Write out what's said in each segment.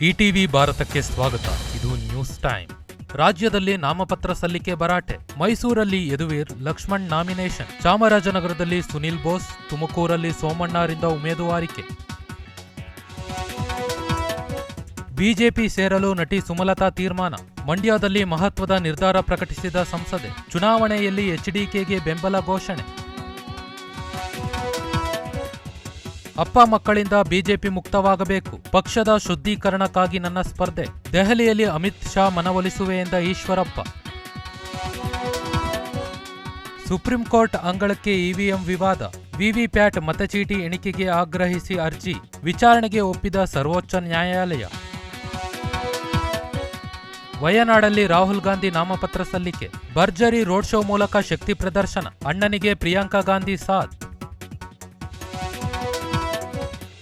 ETV ಭಾರತಕ್ಕೆ ಸ್ವಾಗತ. ಇದು ನ್ಯೂಸ್ ಟೈಮ್. ರಾಜ್ಯದಲ್ಲಿ ನಾಮಪತ್ರ ಸಲ್ಲಿಕೆ ಭರಾಟೆ. ಮೈಸೂರಲ್ಲಿ ಯದುವೀರ್ ಲಕ್ಷ್ಮಣ್ ನಾಮಿನೇಷನ್. ಚಾಮರಾಜನಗರದಲ್ಲಿ ಸುನಿಲ್ ಬೋಸ್, ತುಮಕೂರಲ್ಲಿ ಸೋಮಣ್ಣರಿಂದ ಉಮೇದುವಾರಿಕೆ ಬಿಜೆಪಿ ಸೇರಲು ನಟಿ ಸುಮಲತಾ ತೀರ್ಮಾನ. ಮಂಡ್ಯದಲ್ಲಿ ಮಹತ್ವದ ನಿರ್ಧಾರ ಪ್ರಕಟಿಸಿದ ಸಂಸದೆ. ಚುನಾವಣೆಯಲ್ಲಿ ಎಚ್ಡಿಕೆಗೆ ಬೆಂಬಲ ಘೋಷಣೆ. ಅಪ್ಪ ಮಕ್ಕಳಿಂದ ಬಿಜೆಪಿ ಮುಕ್ತವಾಗಬೇಕು. ಪಕ್ಷದ ಶುದ್ಧೀಕರಣಕ್ಕಾಗಿ ನನ್ನ ಸ್ಪರ್ಧೆ. ದೆಹಲಿಯಲ್ಲಿ ಅಮಿತ್ ಶಾ ಮನವೊಲಿಸುವೆ ಎಂದ ಈಶ್ವರಪ್ಪ. ಸುಪ್ರೀಂ ಕೋರ್ಟ್ ಅಂಗಳಕ್ಕೆ ಇವಿಎಂ ವಿವಾದ. ವಿವಿಪ್ಯಾಟ್ ಮತಚೀಟಿ ಎಣಿಕೆಗೆ ಆಗ್ರಹಿಸಿ ಅರ್ಜಿ. ವಿಚಾರಣೆಗೆ ಒಪ್ಪಿದ ಸರ್ವೋಚ್ಚ ನ್ಯಾಯಾಲಯ. ವಯನಾಡಲ್ಲಿ ರಾಹುಲ್ ಗಾಂಧಿ ನಾಮಪತ್ರ ಸಲ್ಲಿಕೆ. ಭರ್ಜರಿ ರೋಡ್ ಶೋ ಮೂಲಕ ಶಕ್ತಿ ಪ್ರದರ್ಶನ. ಅಣ್ಣನಿಗೆ ಪ್ರಿಯಾಂಕಾ ಗಾಂಧಿ ಸಾಥ್.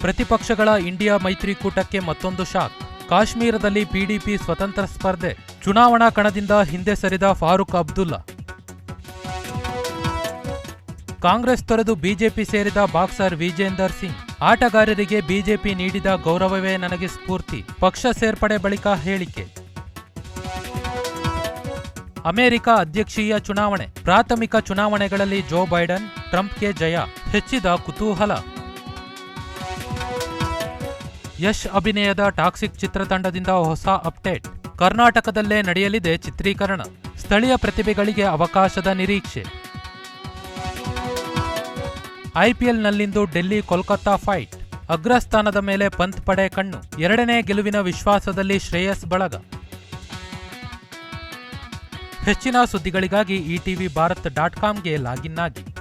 ಪ್ರತಿಪಕ್ಷಗಳ ಇಂಡಿಯಾ ಮೈತ್ರಿಕೂಟಕ್ಕೆ ಮತ್ತೊಂದು ಶಾಕ್. ಕಾಶ್ಮೀರದಲ್ಲಿ ಪಿಡಿಪಿ ಸ್ವತಂತ್ರ ಸ್ಪರ್ಧೆ, ಚುನಾವಣಾ ಕಣದಿಂದ ಹಿಂದೆ ಸರಿದ ಫಾರೂಕ್ ಅಬ್ದುಲ್ಲಾ. ಕಾಂಗ್ರೆಸ್ ತೊರೆದು ಬಿಜೆಪಿ ಸೇರಿದ ಬಾಕ್ಸರ್ ವಿಜೇಂದರ್ ಸಿಂಗ್. ಆಟಗಾರರಿಗೆ ಬಿಜೆಪಿ ನೀಡಿದ ಗೌರವವೇ ನನಗೆ ಸ್ಫೂರ್ತಿ, ಪಕ್ಷ ಸೇರ್ಪಡೆ ಬಳಿಕ ಹೇಳಿಕೆ. ಅಮೆರಿಕ ಅಧ್ಯಕ್ಷೀಯ ಚುನಾವಣೆ, ಪ್ರಾಥಮಿಕ ಚುನಾವಣೆಗಳಲ್ಲಿ ಜೋ ಬೈಡನ್, ಟ್ರಂಪ್ಗೆ ಜಯ, ಹೆಚ್ಚಿದ ಕುತೂಹಲ. ಯಶ್ ಅಭಿನಯದ ಟಾಕ್ಸಿಕ್ ಚಿತ್ರತಂಡದಿಂದ ಹೊಸ ಅಪ್ಡೇಟ್. ಕರ್ನಾಟಕದಲ್ಲೇ ನಡೆಯಲಿದೆ ಚಿತ್ರೀಕರಣ. ಸ್ಥಳೀಯ ಪ್ರತಿಭೆಗಳಿಗೆ ಅವಕಾಶದ ನಿರೀಕ್ಷೆ. ಐಪಿಎಲ್ನಲ್ಲಿಂದು ಡೆಲ್ಲಿ ಕೋಲ್ಕತ್ತಾ ಫೈಟ್. ಅಗ್ರಸ್ಥಾನದ ಮೇಲೆ ಪಂತ್ ಪಡೆ ಕಣ್ಣು. ಎರಡನೇ ಗೆಲುವಿನ ವಿಶ್ವಾಸದಲ್ಲಿ ಶ್ರೇಯಸ್ ಬಳಗ. ಹೆಚ್ಚಿನ ಸುದ್ದಿಗಳಿಗಾಗಿ ಇಟಿವಿ ಭಾರತ್ ಡಾಟ್ ಕಾಮ್ಗೆ ಲಾಗಿನ್ ಆಗಿ.